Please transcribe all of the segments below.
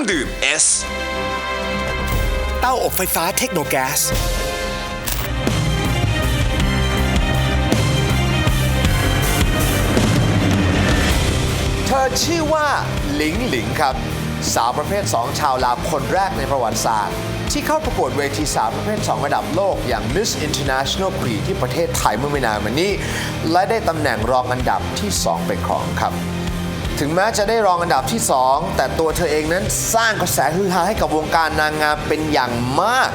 รื่องดื่ม S เต้าอบไฟฟ้าเทคโนแกสเธอชื่อว่าหลิงหลิงครับ สาวประเภท 2 ชาวลาวคนแรกในประวัติศาสตร์ ที่เข้าประกวดเวทีสาวประเภท 2 ระดับโลกอย่าง Miss International Pre ที่ประเทศไทยเมื่อไม่นานมานี้ และได้ตำแหน่งรองอันดับที่ 2 ไปครองครับ ถึงแม้จะได้รองอันดับที่ 2 แต่ตัวเธอเองนั้นสร้างกระแสฮือฮาให้กับวงการนางงามเป็นอย่างมาก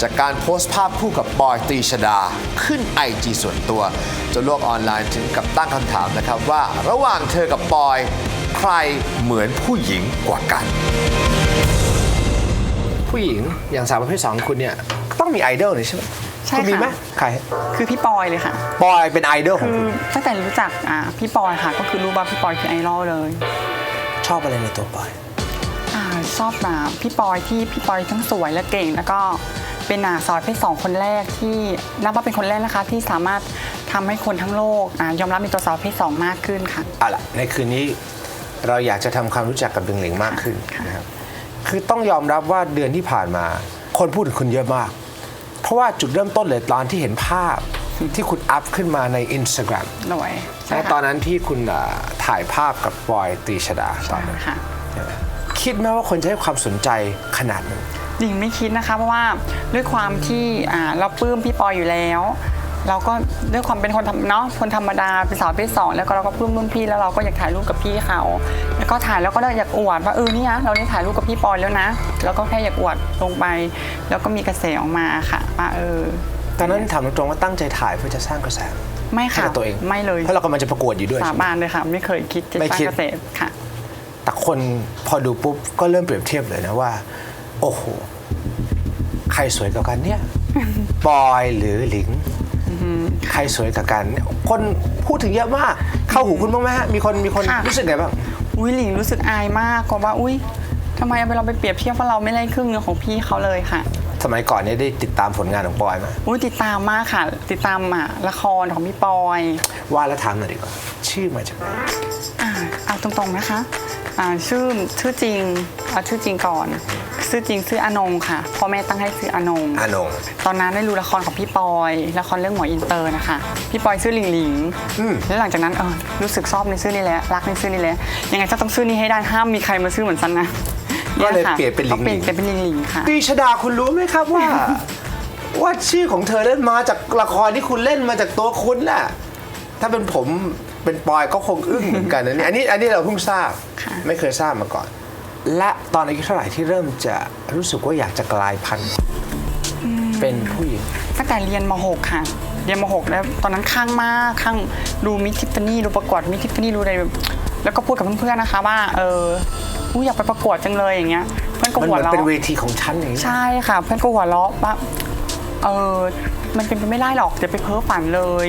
จากการโพสต์ภาพคู่กับปอยตีชดา ขึ้นไอจีส่วนตัว จนโลกออนไลน์ถึงกับตั้งคำถามนะครับว่า ระหว่างเธอกับปอย ใครเหมือนผู้หญิงกว่ากัน ผู้หญิงอย่างสาวประเภทสองคุณเนี่ยต้องมีไอดอลเลยใช่ไหม ใช่คุณมีไหมค่ะใครคือพี่ปอยเลยค่ะ ปอยเป็นไอดอลของคือคุณตั้งแต่รู้จักอ่าพี่ปอยค่ะ ก็คือรู้ว่าพี่ปอยคือไอดอลเลยชอบอะไรในตัวปอยอาชอบนะพี่ปอยที่พี่ปอยทั้งสวยและเก่ง แล้วก็เป็นอ่าสาวประเพศสองคนแรกที่นับว่าเป็นคนแรกนะคะ ที่สามารถทำให้คนทั้งโลกอายอมรับในตัวสาวประเพศสองมากขึ้นค่ะ เอาล่ะในคืนนี้เราอยากจะทำความรู้จักกับดึงหลิงมากขึ้นค่ะนะครับคือต้องยอมรับว่าเดือนที่ผ่านมา คนพูดถึงคุณเยอะมาก เพราะว่าจุดเริ่มต้นเลยตอนที่เห็นภาพที่คุณอัพขึ้นมาใน Instagram หน่วยใช่และค่ะตอนนั้นที่คุณอ่าถ่ายภาพกับปอยตรีชดาตอนนั้นค่ะ คิดไหมว่าคนจะให้ความสนใจขนาดนั้น หญิงไม่คิดนะคะเพราะว่าด้วยความที่อ่าเราปลื้มพี่ปอยอยู่แล้ว เราก็ด้วยความเป็นคนทำเนาะคนธรรมดาเป็นสาวประเพศสองแล้วก็เราก็ปลื้มรุ่นพี่แล้วเราก็อยากถ่ายรูปกับพี่เขา แล้วก็ถ่ายแล้วก็อยากอวดว่าเออเนี่ยเราได้ถ่ายรูปกับพี่ปอยแล้วนะ แล้วก็แค่อยากอวดลงไป แล้วก็มีกระแสออกมาค่ะว่าเออตอนนั้นถามตรงๆว่าตั้งใจถ่ายเพื่อจะสร้างกระแสไม่ให้ค่ะกับตัวเองไม่เลยเพราะเรากำลังจะประกวดอยู่ด้วยสาใช่ไหมบานเลยค่ะ ไม่เคยคิดจะไม่สร้างคิดกระแสค่ะ แต่คนพอดูปุ๊บก็เริ่มเปรียบเทียบเลยนะว่า โอ้โหใครสวยกว่ากันเนี่ยปอยหรือหลิง ใครสวยกว่ากัน คนพูดถึงเยอะมาก เข้าหูคุณบ้างไหมฮะ มีคนมีคนค่ะ รู้สึกไงบ้าง อุ้ยหลิงรู้สึกอายมากกว่าว่าอุ้ยทำไมเอาไปเราไปเปรียบเทียบว่าเราไม่ได้ครึ่งหนึงของพี่เขาเลยค่ะ สมัยก่อนเนี่ยได้ติดตามผลงานของปอยไหมอุ้ยติดตามมากค่ะ ติดตามอะละครของพี่ปอย ว่าแล้วถามหน่อยดีกว่า ชื่อมาจากไหนอ่าเอาตรงๆนะคะอ่าชื่อชื่อจริงเอาชื่อจริงก่อน ชื่อจริงชื่ออนงค่ะพ่อแม่ตั้งให้ชื่ออนงอานง ตอนนั้นได้ดูละครของพี่ปอยละครเรื่องหมออินเตอร์นะคะพี่ปอยชื่อหลิงหลิงอืม แล้วหลังจากนั้นเออรู้สึกชอบในชื่อนี้แหละรักในชื่อนี้แหละยังไงจะต้องชื่อนี้ให้ได้ห้ามมีใครมาชื่อเหมือนฉันนะก็เลยค่ะเปลี่ยนเป็นหลิก็งเปหลี่ลิยนงเป็นหลิงหลิงค่ะตรีชดาคุณรู้ไหมครับว่า ว่าชื่อของเธอนั้นมาจากละครที่คุณเล่นมาจากตัวคุณน่ะ ถ้าเป็นผมเป็นปอยก็คงอึ้งเหมือนกันนะเนี่ยอันนี้อันนี้เราเพิ่งทราบ ค่ะ ไม่เคยทราบมาก่อน และ ตอนอายุเท่าไหร่ที่เริ่มจะรู้สึกว่าอยากจะกลายพันธุ์เป็นผู้หญิง ตั้งแต่เรียนม .6 ค่ะ เรียนม .6 แล้วตอนนั้นข้างมากข้างดูมิทิฟฟานี่ดูประกวดมิทิฟฟานี่ดูอะไรแบบแล้วก็พูดกับเพื่อนๆนะคะว่าเอออุ๊ยอยากไปประกวดจังเลยอย่างเงี้ย เพื่อนก็มันเหหัวมือนเราะเป็นเวทีของฉันอย่างนี้ใช่ค่ะ เพื่อนก็หัวเราะว่าเออมันเป็นไปไม่ได้หรอกอย่าไปเพ้อฝันเลย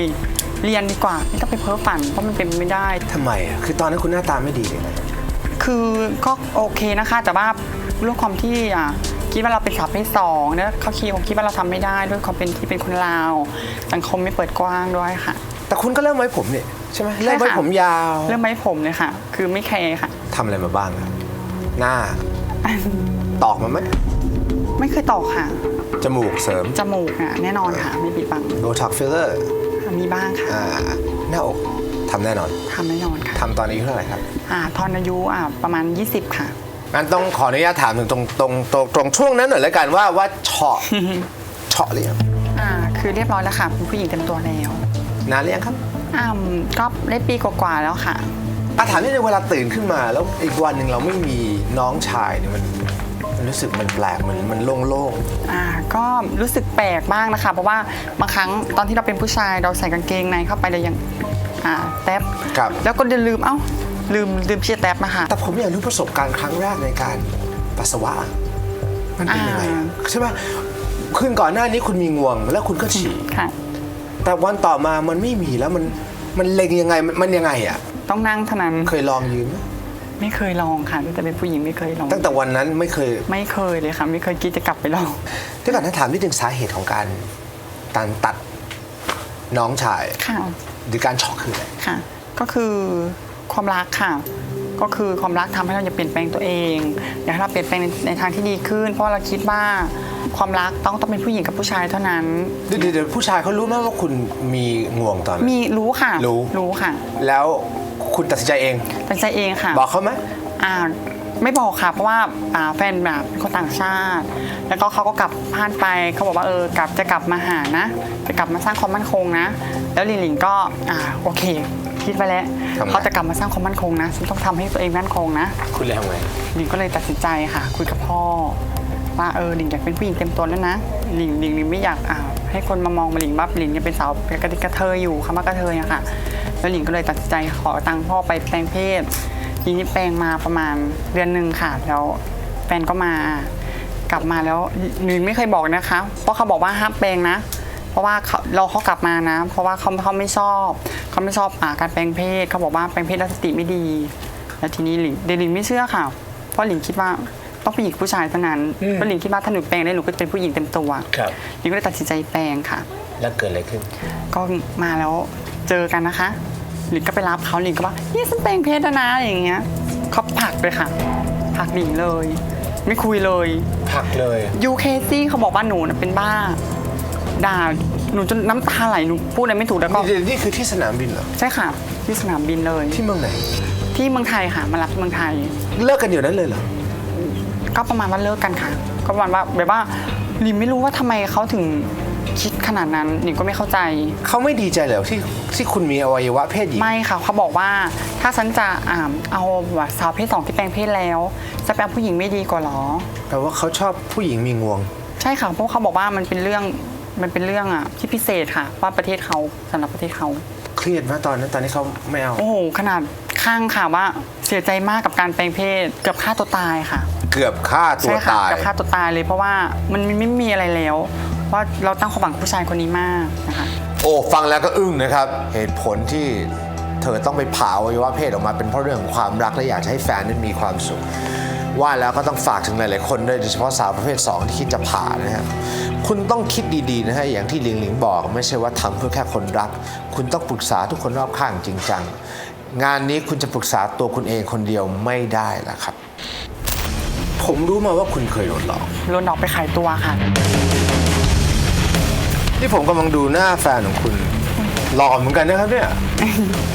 เรียนดีกว่าไม่ต้องไปเพ้อฝันเพราะมันเป็นไปไม่ได้ทำไมอะคือตอนนั้นคุณหน้าตาไม่ดีเลยนะ คือก็โอเคนะคะ แต่ว่าเรื่องความที่อะคิดว่าเราเป็นสาวประเภทสองแล้วเขาคิดผมคิดว่าเราทำไม่ได้ด้วยความเป็นที่เป็นคนลาวสังคมไม่เปิดกว้างด้วยค่ะ แต่คุณก็เริ่มไว้ผมเนี่ยใช่ไหมเริ่มไว้ใช่ค่ะผมยาวเรื่องไม้ผมเลยค่ะ คือไม่แคร์ค่ะทำอะไรมาบ้างครับหน้า ตอกมาไหมไม่เคยตอกค่ะ จมูกเสริมจมูกอะแน่นอนค่ะ ไม่ปิดบังโบท็อกฟิลเลอร์มีบ้างค่ะ อ่าหน้าอก ทำแน่นอนทำแน่นอนค่ะทำตอนอายุเท่าไหร่ครับ อ่าตอนอายุอะประมาณ 20 ค่ะ งั้นต้องขออนุญาตถามถึงตรงตรงตรงตรงช่วงนั้นหน่อยแล้วกันว่าว่าเฉาะ เฉาะหรือยังอ่าคือเรียบร้อยแล้วค่ะเป็นผู้หญิงเต็มตัวแล้วนานหรือยังครับอ่าก็ได้ปีกว่าๆแล้วค่ะ อาถามนิดนึงเวลาตื่นขึ้นมา แล้วอีกวันหนึ่งเราไม่มีน้องชายเนี่ยมันมันรู้สึกมันแปลกมันมันโล่งอ่าก็รู้สึกแปลกบ้างนะคะ เพราะว่าบางครั้งตอนที่เราเป็นผู้ชายเราใส่กางเกงในเข้าไปเลยอย่าง อ่าแท็บๆครับ แล้วก็จะลืมเอ้าลืมลืมที่จะแท็บนะคะ แต่ผมอยากรู้ประสบการณ์ครั้งแรกในการปัสสาวะ มันเป็นยังไงอะอ่าใช่ไหมคืนก่อนหน้านี้คุณมีงวง แล้วคุณก็ฉี่ค่ะ แต่วันต่อมามันไม่มีแล้วมันมันเล็งยังไงมันมันยังไงอะ ต้องนั่งเท่านั้นเคยลองยืนไหมไม่เคยลองค่ะตั้งแต่เป็นผู้หญิงไม่เคยลอง ตั้งแต่วันนั้นไม่เคยไม่เคยเลยค่ะ ไม่เคยคิดจะกลับไปลอง ที่ก่อนถ้าถามนิดนึงสาเหตุของการการตัด น้องชายค่ะ หรือการช็อกคืออะไรค่ะ ก็คือความรักค่ะ ก็คือความรักทำให้เราจะเปลี่ยนแปลงตัวเอง อยากให้เราเปลี่ยนแปลงในในทางที่ดีขึ้น เพราะเราคิดว่าความรักต้องต้องเป็นผู้หญิงกับผู้ชายเท่านั้น เดี๋ยวเดี๋ยวผู้ชายเขารู้ไหมว่าคุณมีงวงตอนนั้น มีรู้ค่ะรู้ รู้ค่ะแล้วคุณตัดสินใจเอง ตัดสินใจเองค่ะ บอกเขาไหมอ่า ไม่บอกค่ะ เพราะว่าอ่าแฟนแบบเป็นคนต่างชาติ แล้วก็เขาก็กลับพานไปเขาบอกว่าเออกลับจะกลับมาหานะ จะกลับมาสร้างความมั่นคงนะ แล้วหลิงหลิงก็อ่าโอเค คิดไปแล้วทำไง เขาจะกลับมาสร้างความมั่นคงนะฉันต้องทำให้ตัวเองมั่นคงนะ คุณเลยทำไง หลิงก็เลยตัดสินใจค่ะ คุยกับพ่อ ว่าเออหลิงอยากเป็นผู้หญิงเต็มตัวแล้วนะหลิงหลิงหลิงไม่อยากอ่าให้คนมามองมาหลิงว่าหลิงยังเป็นสาวกระดิกกระเทยอยู่คำว่ากระเทยอะค่ะ แล้วหลิงก็เลยตัดสินใจขอตังค์พ่อไปแปลงเพศ ทีนี้แปลงมาประมาณเดือนหนึ่งค่ะ แล้วแฟนก็มากลับมาแล้วหลิงไม่เคยบอกนะคะ เพราะเขาบอกว่าห้ามแปลงนะ เพราะว่าเขาเราเขากลับมานะ เพราะว่าเขาเขาไม่ชอบเขาไม่ชอบอาการแปลงเพศเขาบอกว่าแปลงเพศแล้วสติไม่ดี แล้วทีนี้หลิงเดยวหลิงไม่เชื่อค่ะ เพราะหลิงคิดว่าต้องผู้หญิงผู้ชายเท่านั้นเพราะหลิงคิดว่าถ้าหนูแปลงได้หนูก็จะเป็นผู้หญิงเต็มตัวครับ หลิงก็เลยตัดสินใจแปลงค่ะ แล้วเกิดอะไรขึ้น ก็มาแล้วเจอกันนะคะ หลิงก็ไปรับเขาหลิงก็ว่านี่ฉันแปลงเพศแล้วนะอย่างเงี้ยเขาผลักเลยค่ะผลักหลิงเลย ไม่คุยเลยพักเลยยูเคซี่เขาบอกว่าหนูน่ะเป็นบ้าด่าหนูจนน้ำตาไหลหนูพูดอะไรไม่ถูกแล้วก็นี่นี่คือที่สนามบินเหรอใช่ค่ะ ที่สนามบินเลยที่เมืองไหนที่เมืองไทยค่ะ มารับที่เมืองไทย เลิกกันอยู่นั้นเลยเหรอก็ประมาณว่าเลิกกันค่ะ ก็ประมาณว่าแบบว่าหลิงไม่รู้ว่าทำไมเขาถึง คิดขนาดนั้นหลิงก็ไม่เข้าใจ เขาไม่ดีใจเหรอที่ที่คุณมีอวัยวะเพศหญิง ไม่ค่ะเขาบอกว่าถ้าฉันจะอ่าเอาแบบสาวเพศสองที่แปลงเพศแล้ว จะไปเอาผู้หญิงไม่ดีกว่าหรอ แปลว่าเขาชอบผู้หญิงมีงวง ใช่ค่ะเพราะเขาบอกว่ามันเป็นเรื่องมันเป็นเรื่องอะที่พิเศษค่ะ ว่าประเทศเขาสำหรับประเทศเขา เครียดไหมตอนนั้นตอนที่เขาไม่เอา โอ้โหขนาดข้างค่ะว่าเสียใจมากกับการแปลงเพศเกือบฆ่าตัวตายค่ะ เกือบฆ่าตัวใช่ค่ะตายเกือบฆ่าตัวตายเลยเพราะว่ามันไม่มีอะไรแล้ว ว่าเราตั้งความหวังกับผู้ชายคนนี้มากนะคะ โอ้ฟังแล้วก็อึ้งนะครับ เหตุผลที่เธอต้องไปผ่าอวัยวะเพศออกมาเป็นเพราะเรื่องของความรักและอยากจะให้แฟนนั้นมีความสุข ว่าแล้วก็ต้องฝากถึงหลายๆคนด้วยโดยเฉพาะสาวประเภท 2 ที่คิดจะผ่านะฮะคุณต้องคิดดีๆนะฮะอย่างที่หลิงหลิงบอกไม่ใช่ว่าทำเพื่อแค่คนรัก คุณต้องปรึกษาทุกคนรอบข้างจริงจังงานนี้คุณจะปรึกษาตัวคุณเองคนเดียวไม่ได้ละครับ ผมรู้มาว่าคุณเคยโดนหลอก โดนออกไปขายตัวค่ะ นี่ผมกำลังดูหน้าแฟนของคุณ หล่อเหมือนกันนะครับเนี่ย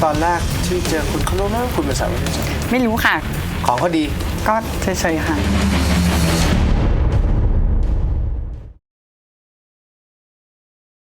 ตอนแรกที่เจอคุณเขารู้ไหมว่าคุณเป็นสาวประเภทสองไม่รู้ค่ะ ของเขาดี ก็เฉยๆค่ะ